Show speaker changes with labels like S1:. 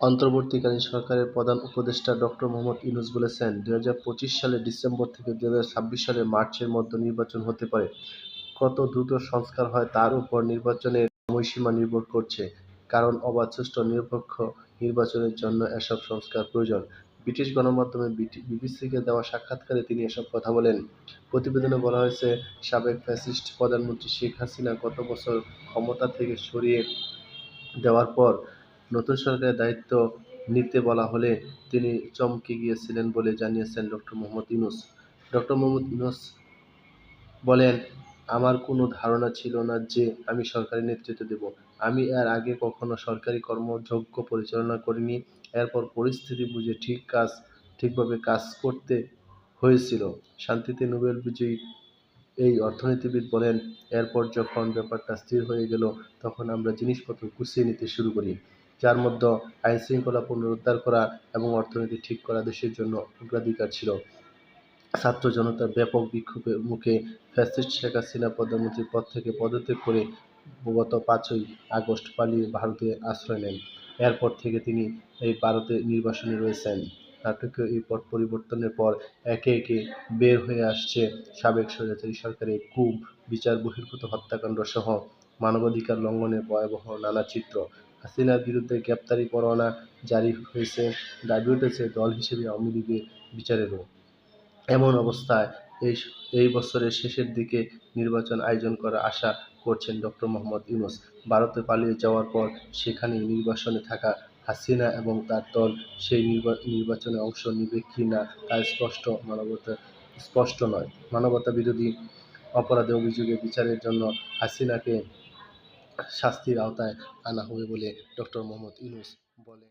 S1: অন্তর্বর্তীকালীন সরকারের প্রধান উপদেষ্টা ডক্টর মোহাম্মদ ইউনূস বলেছেন, দুই হাজার পঁচিশ সালের ডিসেম্বর থেকে দুই হাজার ছাব্বিশ সালের মার্চের মধ্যে নির্বাচন হতে পারে। কত দ্রুত সংস্কার হয় তার ওপর নির্বাচনের সময়সীমা নির্ভর করছে। কারণ অবাধ, সুষ্ঠু নিরপেক্ষ নির্বাচনের জন্য এসব সংস্কার প্রয়োজন। ব্রিটিশ গণমাধ্যম বিবিসিকে দেওয়া সাক্ষাৎকারে তিনি এসব কথা বলেন। প্রতিবেদনে বলা হয়েছে, সাবেক ফ্যাসিস্ট প্রধানমন্ত্রী শেখ হাসিনা গত বছর ক্ষমতা থেকে সরিয়ে দেওয়ার পর নতুন সরকারের দায়িত্ব নিতে বলা হলে তিনি চমকে গিয়েছিলেন বলে জানিয়েছেন ডক্টর মোহাম্মদ ইউনূস। ডক্টর মোহাম্মদ ইউনূস বলেন, আমার কোনো ধারণা ছিল না যে আমি সরকারের নেতৃত্ব দেব। আমি এর আগে কখনো সরকারি কর্মযজ্ঞ পরিচালনা করিনি। এরপর পরিস্থিতি বুঝে ঠিক কাজ ঠিকভাবে কাজ করতে হয়েছিল। শান্তিতে নোবেল বিজয়ী এই অর্থনীতিবিদ বলেন, এরপর যখন ব্যাপারটা স্থির হয়ে গেল, তখন আমরা জিনিসপত্র গুছিয়ে নিতে শুরু করি, যার মধ্যে আইনশৃঙ্খলা পুনরুদ্ধার করা এবং অর্থনীতি ঠিক করা দেশের জন্য অগ্রাধিকার ছিল। ছাত্র জনতার ব্যাপক বিক্ষোভের মুখে ফ্যাসিস্ট শেখ হাসিনা প্রধানমন্ত্রীর পদ থেকে পদত্যাগ করে গত পাঁচই আগস্ট পালিয়ে ভারতে আশ্রয় নেন। এরপর থেকে তিনি এই ভারতে নির্বাসনে রয়েছেন। নাটকীয় এই পট পরিবর্তনের পর একে একে বের হয়ে আসছে সাবেক স্বৈরাচারী সরকারের গুম, বিচার বহির্ভূত হত্যাকাণ্ড সহ মানবাধিকার লঙ্ঘনের ভয়াবহ নানা চিত্র। হাসিনার বিরুদ্ধে গ্রেপ্তারি পরোয়ানা জারি হয়েছে, দাবি উঠেছে দল হিসেবে আওয়ামী লীগের বিচারেরও। এমন অবস্থায় এই এই বছরের শেষের দিকে নির্বাচন আয়োজন করার আশা করছেন ডক্টর মোহাম্মদ ইউনূস। ভারতে পালিয়ে যাওয়ার পর সেখানে নির্বাসনে থাকা হাসিনা এবং তার দল সেই নির্বাচনে অংশ নেবে কি না তা স্পষ্ট মানবতা স্পষ্ট নয়। মানবতাবিরোধী অপরাধের অভিযোগে বিচারের জন্য হাসিনাকে শাস্তির আওতায় আনা হবে বলে ডক্টর মোহাম্মদ ইউনূস বলেন।